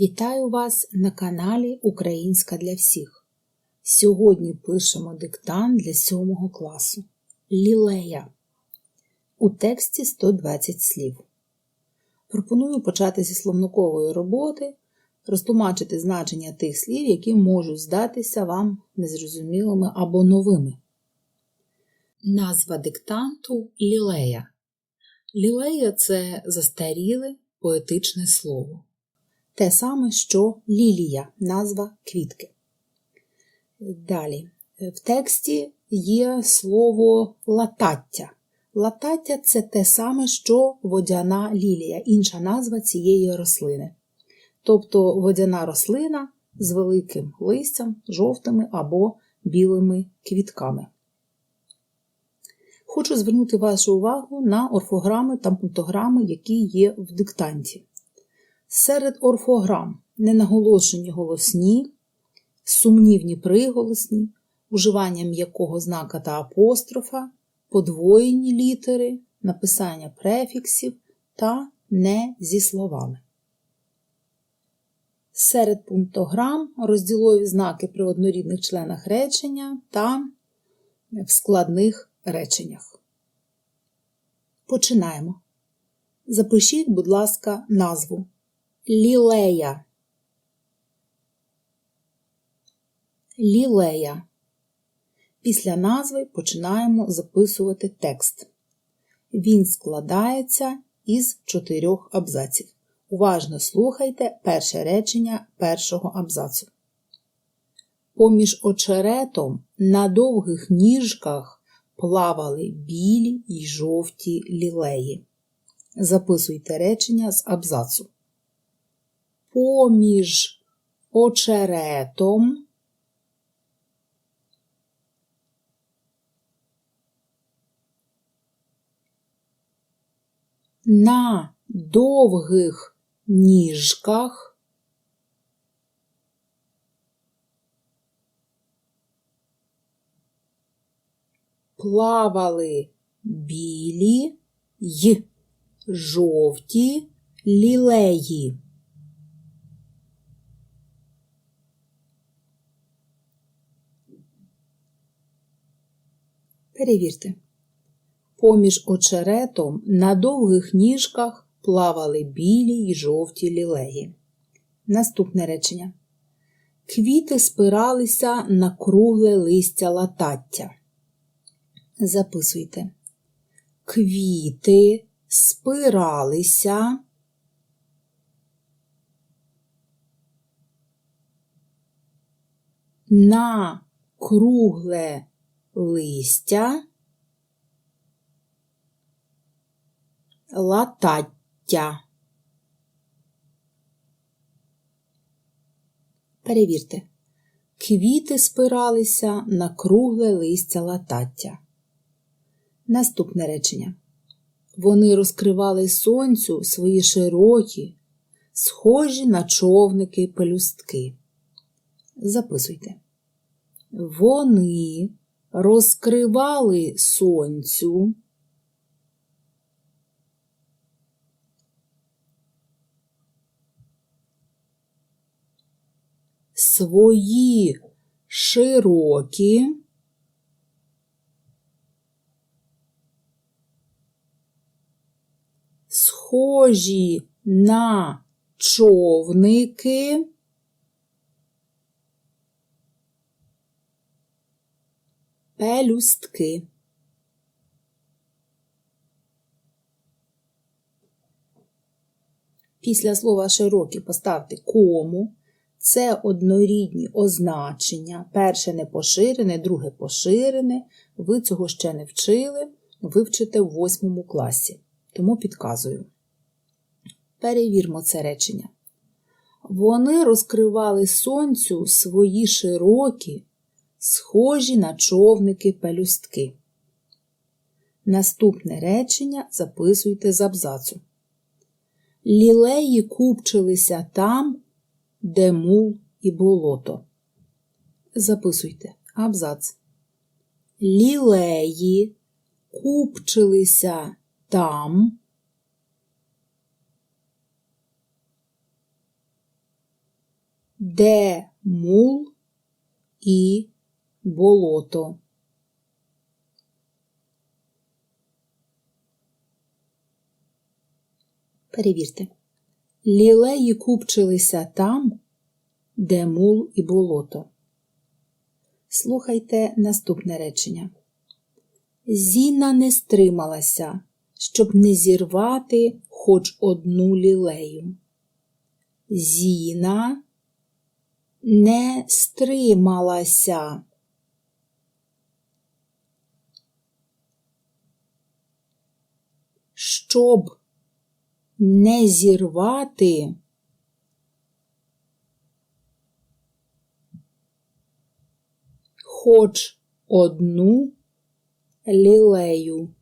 Вітаю вас на каналі Українська для всіх. Сьогодні пишемо диктант для 7 класу. Лілея. У тексті 120 слів. Пропоную почати зі словникової роботи, розтлумачити значення тих слів, які можуть здатися вам незрозумілими або новими. Назва диктанту лілея. Лілея це застаріле поетичне слово. Те саме, що лілія, назва квітки. Далі. В тексті є слово латаття. Латаття це те саме, що водяна лілія, інша назва цієї рослини. Тобто водяна рослина з великим листям, жовтими або білими квітками. Хочу звернути вашу увагу на орфограми та пунктограми, які є в диктанті. Серед орфограм ненаголошені голосні, сумнівні приголосні, уживання м'якого знака та апострофа, подвоєні літери, написання префіксів та не зі словами. Серед пунктограм розділові знаки при однорідних членах речення та в складних реченнях. Починаємо. Запишіть, будь ласка, назву Лілея. Лілея. Після назви починаємо записувати текст. Він складається із чотирьох абзаців. Уважно слухайте перше речення першого абзацу. Поміж очеретом на довгих ніжках плавали білі й жовті лілеї. Записуйте речення з абзацу. Поміж очеретом на довгих ніжках плавали білі й жовті лілеї. Перевірте. Поміж очеретом на довгих ніжках плавали білі й жовті лілеї. Наступне речення. Квіти спиралися на кругле листя латаття. Записуйте. Квіти спиралися на кругле листя латаття. Перевірте. Квіти спиралися на кругле листя латаття. Наступне речення. Вони розкривали сонцю свої широкі, схожі на човники пелюстки. Записуйте. Вони розкривали сонцю. Свої широкі схожі на човники пелюстки. Після слова широкі поставте кому. Це однорідні означення. Перше не поширене, друге поширене. Ви цього ще не вчили, вивчите в восьмому класі. Тому підказую. Перевірмо це речення. Вони розкривали сонцю свої широкі, схожі на човники пелюстки. Наступне речення записуйте з абзацу. Лілеї купчилися там, де мул і болото. Записуйте абзац. Лілеї купчилися там, де мул і болото. Перевірте. Лілеї купчилися там, де мул і болото. Слухайте наступне речення. Зіна не стрималася, щоб не зірвати хоч одну лілею. Зіна не стрималася. Щоб не зірвати хоч одну лілею.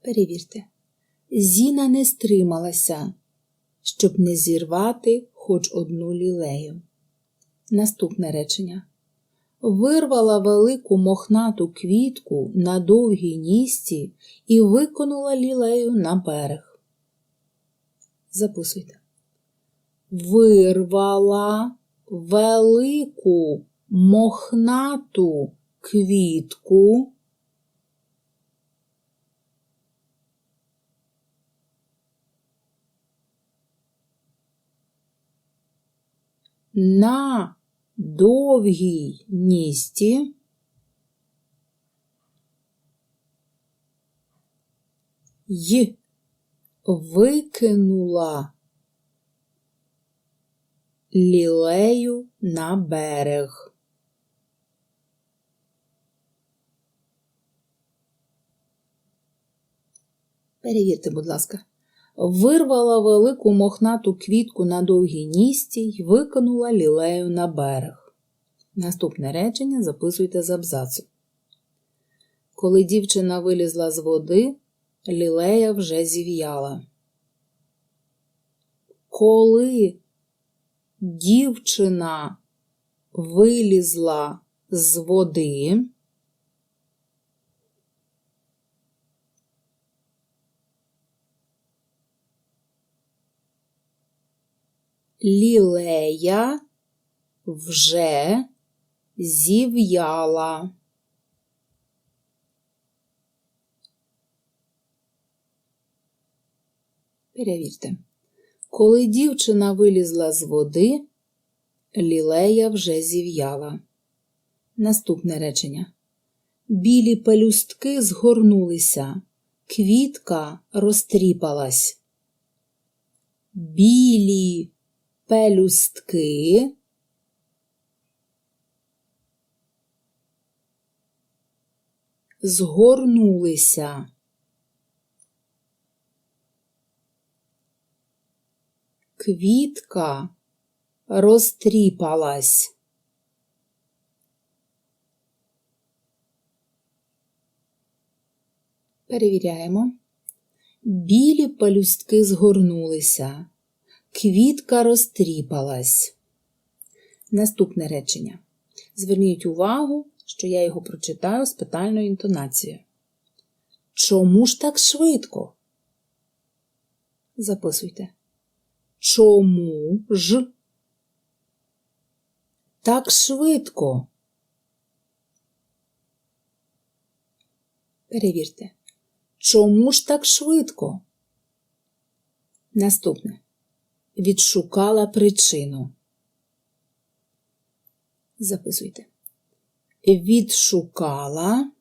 Перевірте. Зіна не стрималася, щоб не зірвати хоч одну лілею. Наступне речення. Вирвала велику мохнату квітку на довгій нісці і виконула лілею на берег. Записуйте. Вирвала велику мохнату квітку на довгій ністі й викинула лілею на берег. Перевірте, будь ласка. Вирвала велику мохнату квітку на довгій ністі й викинула лілею на берег. Наступне речення записуйте з абзацу. Коли дівчина вилізла з води, лілея вже зів'яла. Коли дівчина вилізла з води, лілея вже зів'яла. Перевірте. Коли дівчина вилізла з води, лілея вже зів'яла. Наступне речення. Білі пелюстки згорнулися, квітка розтріпалась. Білі пелюстки згорнулися. Квітка розтріпалась. Перевіряємо. Білі пелюстки згорнулися. Квітка розтріпалась. Наступне речення. Зверніть увагу, що я його прочитаю з питальною інтонацією. Чому ж так швидко? Записуйте. Чому ж так швидко? Перевірте. Чому ж так швидко? Наступне. Відшукала причину. Записуйте. Відшукала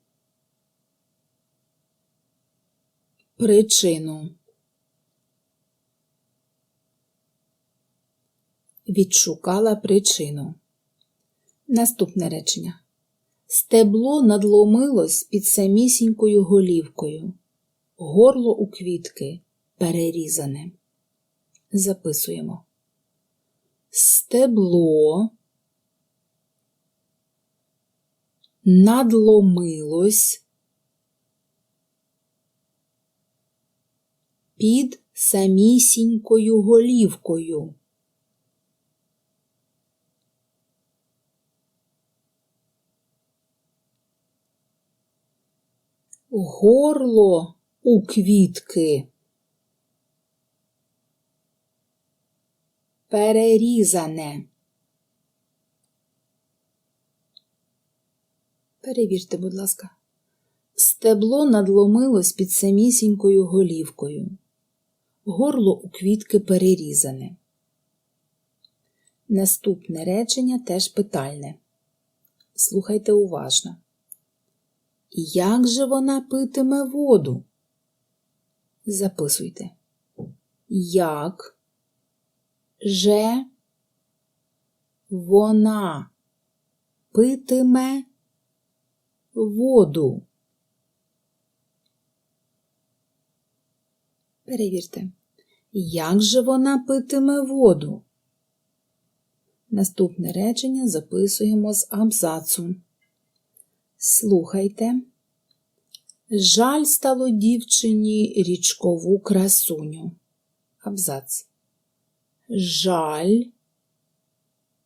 причину. Відшукала причину. Наступне речення. Стебло надломилось під самісінькою голівкою. Горло у квітки перерізане. Записуємо. Стебло надломилось під самісінькою голівкою. Горло у квітки перерізане. Перевірте, будь ласка. Стебло надломилось під самісінькою голівкою. Горло у квітки перерізане. Наступне речення теж питальне. Слухайте уважно. Як же вона питиме воду? Записуйте. Як же вона питиме воду? Перевірте. Як же вона питиме воду? Наступне речення записуємо з абзацу. Слухайте. Жаль стало дівчині річкову красуню. Абзац. Жаль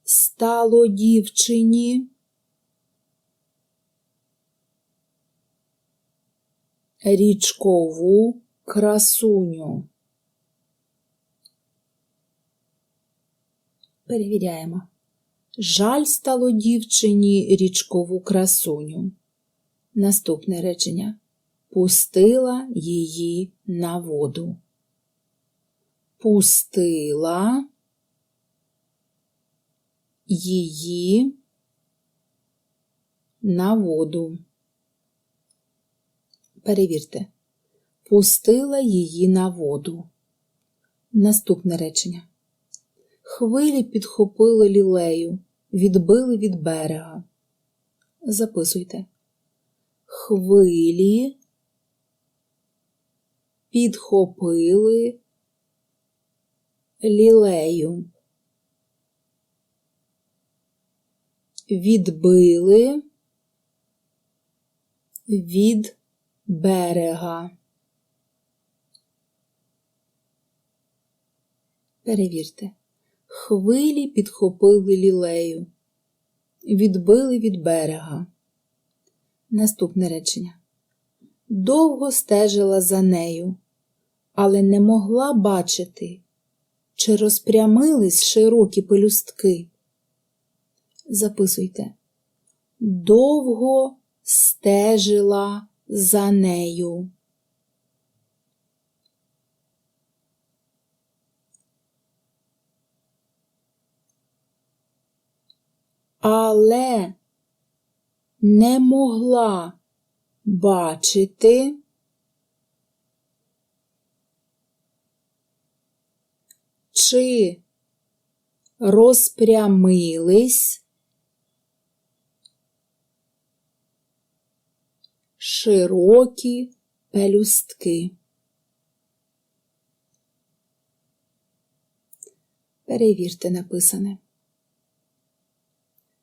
стало дівчині. Річкову красуню. Перевіряємо. Жаль стало дівчині річкову красуню. Наступне речення. Пустила її на воду. Пустила її на воду. Перевірте. Пустила її на воду. Наступне речення. Хвилі підхопили лілею, відбили від берега. Записуйте. Хвилі підхопили лілею. Відбили від берега. Перевірте. Хвилі підхопили лілею, відбили від берега. Наступне речення. Довго стежила за нею, але не могла бачити, чи розпрямились широкі пелюстки. Записуйте. Довго стежила за нею. але не могла бачити чи розпрямились широкі пелюстки. Перевірте написане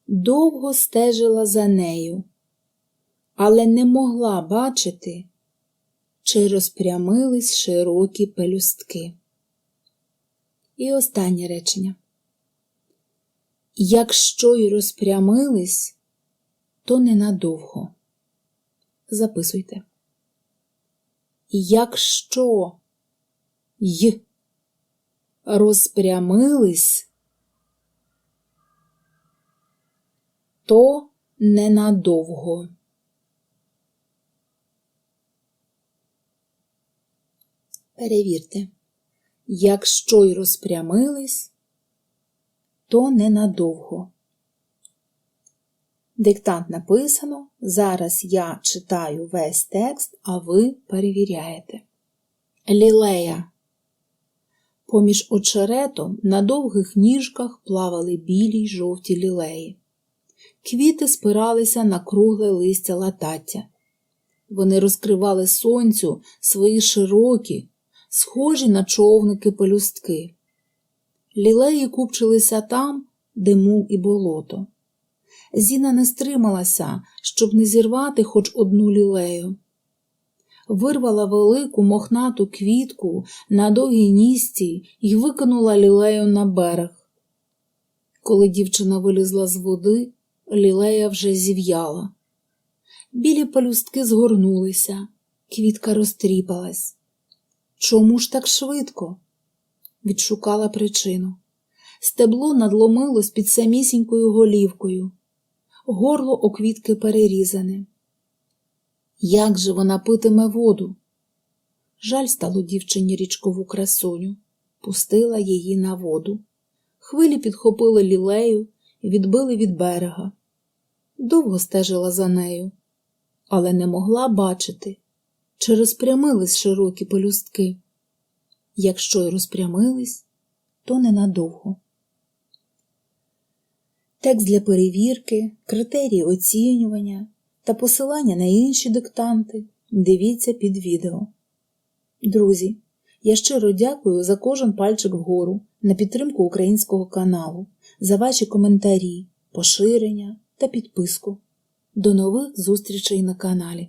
довго стежила за нею, але не могла бачити, чи розпрямились широкі пелюстки. І останнє речення. Якщо й розпрямились, то ненадовго. Записуйте. Якщо й розпрямились, то ненадовго. Перевірте, якщо й розпрямились, то ненадовго. Диктант написано. Зараз я читаю весь текст, а ви перевіряєте. Лілея. Поміж очеретом на довгих ніжках плавали білі й жовті лілеї. Квіти спиралися на кругле листя латаття. Вони розкривали сонцю свої широкі, схожі на човники пелюстки. Лілеї купчилися там, де мул і болото. Зіна не стрималася, щоб не зірвати хоч одну лілею. Вирвала велику мохнату квітку на довгій ністі і викинула лілею на берег. Коли дівчина вилізла з води, лілея вже зів'яла. Білі пелюстки згорнулися, квітка розтріпалась. Чому ж так швидко? Відшукала причину. Стебло надломилось під самісінькою голівкою, горло оквітки перерізане. Як же вона питиме воду? Жаль стало дівчині річкову красуню, пустила її на воду. Хвилі підхопили лілею і відбили від берега. Довго стежила за нею, але не могла бачити, чи розпрямились широкі пелюстки. Якщо й розпрямились, то ненадовго. Текст для перевірки, критерії оцінювання та посилання на інші диктанти дивіться під відео. Друзі, я щиро дякую за кожен пальчик вгору на підтримку українського каналу, за ваші коментарі, поширення та підписку. До нових зустрічей на каналі.